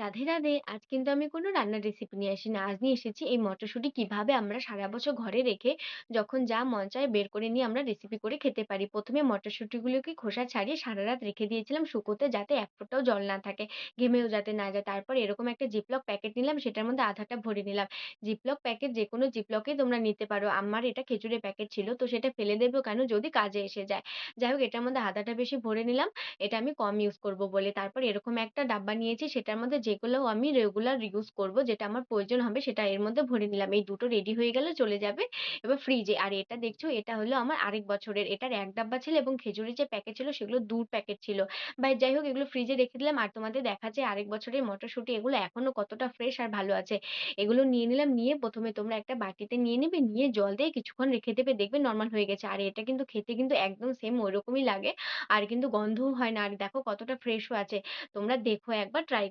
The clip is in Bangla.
রাধে, রাধে। আজ কিন্তু আমি কোনো রান্নার রেসিপি নিয়ে আসিনি। আজ নিয়ে এসেছি এই মটরশুঁটি কীভাবে আমরা সারা বছর ঘরে রেখে যখন যা মন চায় বের করে নিয়ে আমরা রেসিপি করে খেতে পারি। ১ম এ মটরশুঁটিগুলোকে খোসা ছাড়িয়ে সারারাত রেখে দিয়েছিলাম শুকোতে যাতে এক ফোঁটাও জল না থাকে। ঘেমেও যাতে না যায়। তারপর এরকম একটা জিপলক প্যাকেট নিলাম সেটার মধ্যে আধাটা ভরে নিলাম। জিপলক প্যাকেট যেকোনো জিপলকই তোমরা নিতে পারো। আমার এটা খেজুরের প্যাকেট ছিল। তো সেটা ফেলে দেব কেন? যদি কাজে এসে যায়। যাই হোক এটার মধ্যে আধাটা বেশি ভরে নিলাম। এটা আমি কম ইউজ করব বলে। তারপর এরকম একটা ডাব্বা নিয়েছি সেটার মধ্যে যেগুলো আমি রেগুলার ইউজ করব যেটা আমার প্রয়োজন হবে সেটা এর মধ্যে ভরে নিলাম। এই দুটো রেডি হয়ে গেলে চলে যাবে এবার ফ্রিজে। আর এটা দেখছ এটা হলো আমার আরেক বছরের। এটার এক ডাব্বা ছিল এবং খেজুরের যে প্যাকেট ছিল সেগুলো ২ প্যাকেট ছিল। বা যাই হোক এগুলো ফ্রিজে রেখে দিলাম আর তোমাদের দেখাচ্ছি আরেক বছরের মটরশুঁটি এগুলো এখনও কতটা ফ্রেশ আর ভালো আছে। এগুলো নিয়ে নিলাম, নিয়ে প্রথমে তোমরা একটা বাটিতে নিয়ে নিবে, নিয়ে জল দিয়ে কিছুক্ষণ রেখে দেবে। দেখবে নরমাল হয়ে গেছে। আর এটা কিন্তু খেতে কিন্তু একদম সেম ঐরকমই লাগে। আর কিন্তু গন্ধও হয় না। আর দেখো কতটা ফ্রেশও আছে। তোমরা দেখো একবার ট্রাই